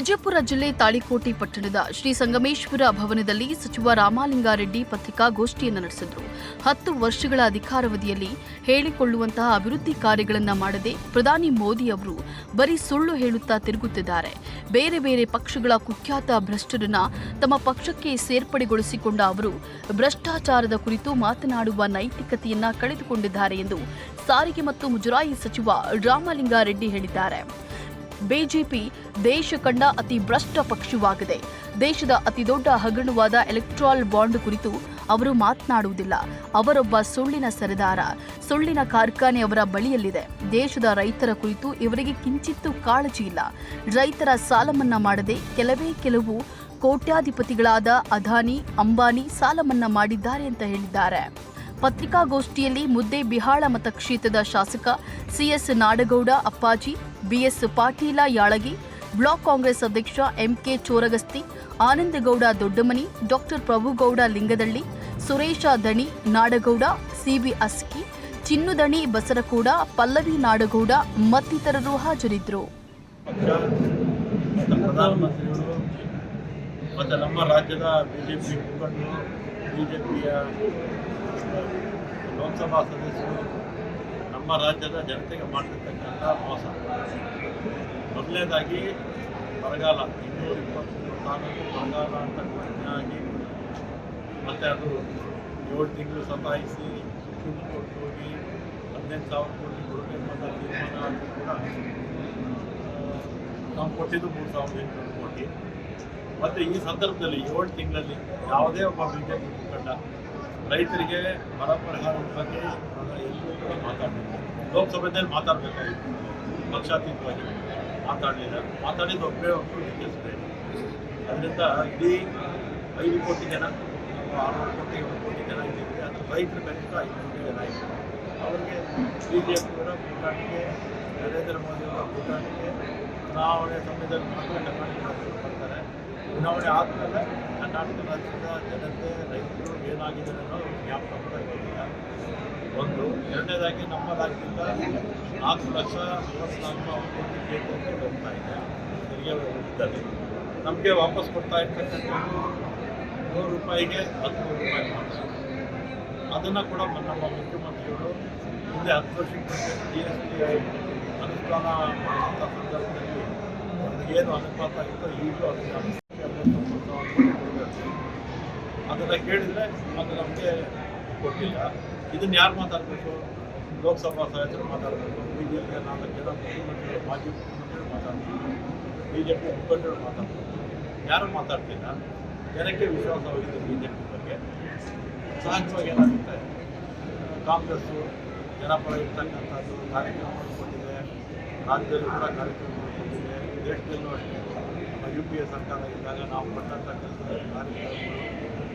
ವಿಜಯಪುರ ಜಿಲ್ಲೆ ತಾಳಿಕೋಟೆ ಪಟ್ಟಣದ ಶ್ರೀ ಸಂಗಮೇಶ್ವರ ಭವನದಲ್ಲಿ ಸಚಿವ ರಾಮಲಿಂಗಾರೆಡ್ಡಿ ಪತ್ರಿಕಾಗೋಷ್ಠಿಯನ್ನು ನಡೆಸಿದರು. ಹತ್ತು ವರ್ಷಗಳ ಅಧಿಕಾರಾವಧಿಯಲ್ಲಿ ಹೇಳಿಕೊಳ್ಳುವಂತಹ ಅಭಿವೃದ್ಧಿ ಕಾರ್ಯಗಳನ್ನು ಮಾಡದೆ ಪ್ರಧಾನಿ ಮೋದಿ ಅವರು ಬರೀ ಸುಳ್ಳು ಹೇಳುತ್ತಾ ತಿರುಗುತ್ತಿದ್ದಾರೆ. ಬೇರೆ ಬೇರೆ ಪಕ್ಷಗಳ ಕುಖ್ಯಾತ ಭ್ರಷ್ಟರನ್ನ ತಮ್ಮ ಪಕ್ಷಕ್ಕೆ ಸೇರ್ಪಡೆಗೊಳಿಸಿಕೊಂಡ ಅವರು ಭ್ರಷ್ಟಾಚಾರದ ಕುರಿತು ಮಾತನಾಡುವ ನೈತಿಕತೆಯನ್ನ ಕಳೆದುಕೊಂಡಿದ್ದಾರೆ ಎಂದು ಸಾರಿಗೆ ಮತ್ತು ಮುಜರಾಯಿ ಸಚಿವ ರಾಮಲಿಂಗಾರೆಡ್ಡಿ ಹೇಳಿದ್ದಾರೆ. ಬಿಜೆಪಿ ದೇಶ ಕಂಡ ಅತಿ ಭ್ರಷ್ಟ ಪಕ್ಷವಾಗಿದೆ. ದೇಶದ ಅತಿದೊಡ್ಡ ಹಗರಣವಾದ ಎಲೆಕ್ಟ್ರಾಲ್ ಬಾಂಡ್ ಕುರಿತು ಅವರು ಮಾತನಾಡುವುದಿಲ್ಲ. ಅವರೊಬ್ಬ ಸುಳ್ಳಿನ ಸರದಾರ. ಸುಳ್ಳಿನ ಕಾರ್ಖಾನೆ ಅವರ ಬಳಿಯಲ್ಲಿದೆ. ದೇಶದ ರೈತರ ಕುರಿತು ಇವರಿಗೆ ಕಿಂಚಿತ್ತೂ ಕಾಳಜಿ ಇಲ್ಲ. ರೈತರ ಸಾಲ ಮನ್ನಾ ಮಾಡದೆ ಕೆಲವೇ ಕೆಲವು ಕೋಟ್ಯಾಧಿಪತಿಗಳಾದ ಅದಾನಿ, ಅಂಬಾನಿ ಸಾಲ ಮನ್ನಾ ಮಾಡಿದ್ದಾರೆ ಅಂತ ಹೇಳಿದ್ದಾರೆ. ಪತ್ರಿಕಾಗೋಷ್ಠಿಯಲ್ಲಿ ಮುದ್ದೆ ಬಿಹಾಳ ಮತಕ್ಷೇತ್ರದ ಶಾಸಕ CS Nadagouda, Appaji, BS Patil Yalagi, block Congress ಅಧ್ಯಕ್ಷ MK Choragasti, Anandagouda Doddamani, doctor Prabhugouda Lingadalli, Suresh Dani Nadagouda, CB Aski Chinnudani Basarakoda, Pallavi Nadagouda ಮತ್ತಿತರರು ಹಾಜರಿದ್ದರು. ಮತ್ತು ನಮ್ಮ ರಾಜ್ಯದ ಬಿಜೆಪಿ ಮುಖಂಡರು ಬಿ ಜೆ ಪಿಯ ಲೋಕಸಭಾ ಸದಸ್ಯರು ನಮ್ಮ ರಾಜ್ಯದ ಜನತೆಗೆ ಮಾಡಿರ್ತಕ್ಕಂಥ ಮೋಸ. ಮೊದಲನೇದಾಗಿ, ಬರಗಾಲ, ಇನ್ನೂರ ಇಪ್ಪತ್ತು ತಾಲೂಕು ಬರಗಾಲ ಅಂತ ಆಗಿ ಮತ್ತು ಅದು ಏಳು ತಿಂಗಳು ಸತಾಯಿಸಿ ಸುಪ್ರೀಂ ಕೋರ್ಟ್ ಹೋಗಿ ಹದಿನೈದು ಸಾವಿರ ಕೋಟಿ ಕೊಡಬೇಕು ಅಂತ ತೀರ್ಮಾನ ಕೂಡ ನಾವು ಕೊಟ್ಟಿದ್ದು ಮೂರು ಸಾವಿರದ ಎಂಟುನೂರು ಕೋಟಿ. ಮತ್ತು ಈ ಸಂದರ್ಭದಲ್ಲಿ ಏಳು ತಿಂಗಳಲ್ಲಿ ಯಾವುದೇ ಒಬ್ಬ ಬಿಜೆಪಿ ಮುಖಂಡ ರೈತರಿಗೆ ಬರ ಪರಿಹಾರದ ಬಗ್ಗೆ ಎಲ್ಲರೂ ಕೂಡ ಮಾತಾಡಲಿಲ್ಲ. ಲೋಕಸಭೆಯಲ್ಲಿ ಮಾತಾಡಬೇಕಾಗಿತ್ತು. ಪಕ್ಷಾತೀತವಾಗಿ ಮಾತಾಡಲಿಲ್ಲ. ಮಾತಾಡಿದ್ದು ಒಬ್ಬರೇ ಒಬ್ಬರು ಡಿ ಅದರಿಂದ ಇಡೀ ಐದು ಕೋಟಿ ಜನ ಆರುನೂರು ಕೋಟಿ ಏಳು ಕೋಟಿ ಜನ ಇದ್ದೀವಿ. ಅದು ರೈತರ ಬೆನಿಫಿಟ್ ಐದು ಕೋಟಿ ಜನ ಇದ್ದಾರೆ ಅವರಿಗೆ ಬಿ ಜೆ ಪಿಯವರ ಕೂಟಾಟಿಗೆ ನರೇಂದ್ರ ಮೋದಿಯವರ ಕೂಟಾಟಿಗೆ ಚುನಾವಣೆ ಸಮಯದಲ್ಲಿ ಮಾತ್ರ ಕರ್ನಾಟಕ ಬರ್ತಾರೆ ಚುನಾವಣೆ ಆದಮೇಲೆ ಕರ್ನಾಟಕ ರಾಜ್ಯದ ಜನತೆ, ರೈತರು ಏನಾಗಿದ್ದಾರೆ ಅನ್ನೋದು ಜ್ಞಾಪಕ ಒಂದು, ಎರಡನೇದಾಗಿ ನಮ್ಮ ರಾಜ್ಯದಿಂದ ನಾಲ್ಕು ಲಕ್ಷ ಮೂವತ್ತ್ನಾಲ್ಕು ಕೋಟಿ ಕೇಂದ್ರಕ್ಕೆ ಹೋಗ್ತಾ ಇದೆ, ತೆರಿಗೆ ಹೋಗ್ತಾರೆ ನಮಗೆ ವಾಪಸ್ ಕೊಡ್ತಾ ಇರ್ತಕ್ಕಂಥದ್ದು ನೂರು ರೂಪಾಯಿಗೆ ಹತ್ತು ರೂಪಾಯಿ ಮಾತ್ರ. ಅದನ್ನು ಕೂಡ ನಮ್ಮ ಮುಖ್ಯಮಂತ್ರಿಗಳು ಹಿಂದೆ ಹತ್ತು ವರ್ಷಕ್ಕೆ ಜಿ ಎಸ್ ಟಿ ಅನುಷ್ಠಾನ ಮಾಡುವಂಥ ಸಂದರ್ಭದಲ್ಲಿ ಏನು ಅನುಪಾತ ಇತ್ತೋ ಈಗಲೂ ಅದಕ್ಕೆ ಅದನ್ನು ಕೇಳಿದರೆ ಅದು ನಮಗೆ ಕೊಟ್ಟಿಲ್ಲ ಇದನ್ನು ಯಾರು ಮಾತಾಡಬೇಕು? ಲೋಕಸಭಾ ಸದಸ್ಯರು ಮಾತಾಡಬೇಕು. ಬಿ ಜೆ ಪಿಯ ನಾಲ್ಕು ಜನ ಮುಖ್ಯಮಂತ್ರಿಗಳು, ಮಾಜಿ ಮುಖ್ಯಮಂತ್ರಿಗಳು ಮಾತಾಡಬೇಕು. ಬಿ ಜೆ ಪಿ ಮುಖಂಡರು ಮಾತಾಡಬೇಕು. ಯಾರು ಮಾತಾಡ್ತಿಲ್ಲ? ಜನಕ್ಕೆ ವಿಶ್ವಾಸವಾಗಿದೆ ಬಿ ಜೆ ಪಿ ಬಗ್ಗೆ. ಸಹಜವಾಗಿ ಏನಾಗುತ್ತೆ? ಕಾಂಗ್ರೆಸ್ಸು ಜನಪರ ಇರ್ತಕ್ಕಂಥದ್ದು ಕಾರ್ಯಕ್ರಮಗಳು ಕೊಟ್ಟಿದೆ ರಾಜ್ಯದಲ್ಲೂ ಕೂಡ ಕಾರ್ಯಕ್ರಮಗಳು ಕೊಟ್ಟಿದೆ ದೇಶದಲ್ಲೂ ಅಷ್ಟೇ. ಯು ಪಿ ಎ ಸರ್ಕಾರ ಇದ್ದಾಗ ನಾವು ಪಟ್ಟಂಥ ಕೆಲಸ ಕಾರ್ಯಕ್ರಮಗಳು